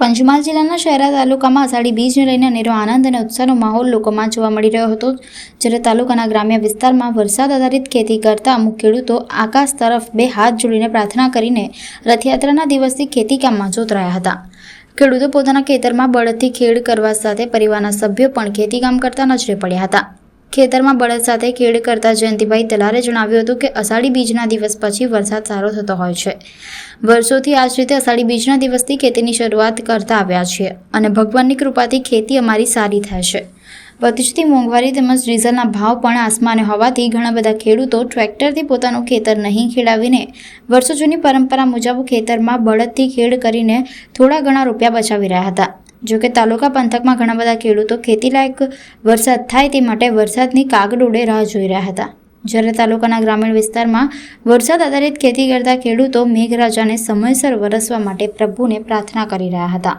પંચમહાલ જિલ્લાના શહેરા તાલુકામાં અષાઢી બીજને લઈને અનેરો આનંદ અને ઉત્સાહનો માહોલ લોકોમાં જોવા મળી રહ્યો હતો. જ્યારે તાલુકાના ગ્રામ્ય વિસ્તારમાં વરસાદ આધારિત ખેતી કરતા અમુક ખેડૂતો આકાશ તરફ બે હાથ જોડીને પ્રાર્થના કરીને રથયાત્રાના દિવસથી ખેતી કામમાં જોતરાયા હતા. ખેડૂતો પોતાના ખેતરમાં બળદથી ખેડ કરવા સાથે પરિવારના સભ્યો પણ ખેતીકામ કરતા નજરે પડ્યા હતા. ખેતરમાં બળદ સાથે ખેડ કરતા જયંતિભાઈ દલારે જણાવ્યું હતું કે અષાઢી બીજના દિવસ પછી વરસાદ સારો થતો હોય છે. વર્ષોથી આ જ રીતે અષાઢી બીજના દિવસથી ખેતીની શરૂઆત કરતા આવ્યા છીએ અને ભગવાનની કૃપાથી ખેતી અમારી સારી થાય છે. વધતી મોંઘવારી તેમજ ડીઝલના ભાવ પણ આસમાને હોવાથી ઘણા બધા ખેડૂતો ટ્રેક્ટરથી પોતાનું ખેતર નહીં ખેડાવીને વર્ષો જૂની પરંપરા મુજબ ખેતરમાં બળદથી ખેડ કરીને થોડા ઘણા રૂપિયા બચાવી રહ્યા હતા. જોકે તાલુકા પંથકમાં ઘણા બધા ખેડૂતો ખેતીલાયક વરસાદ થાય તે માટે વરસાદની કાગડોળે રાહ જોઈ રહ્યા હતા. જ્યારે તાલુકાના ગ્રામીણ વિસ્તારમાં વરસાદ આધારિત ખેતી કરતા ખેડૂતો મેઘરાજાને સમયસર વરસવા માટે પ્રભુને પ્રાર્થના કરી રહ્યા હતા.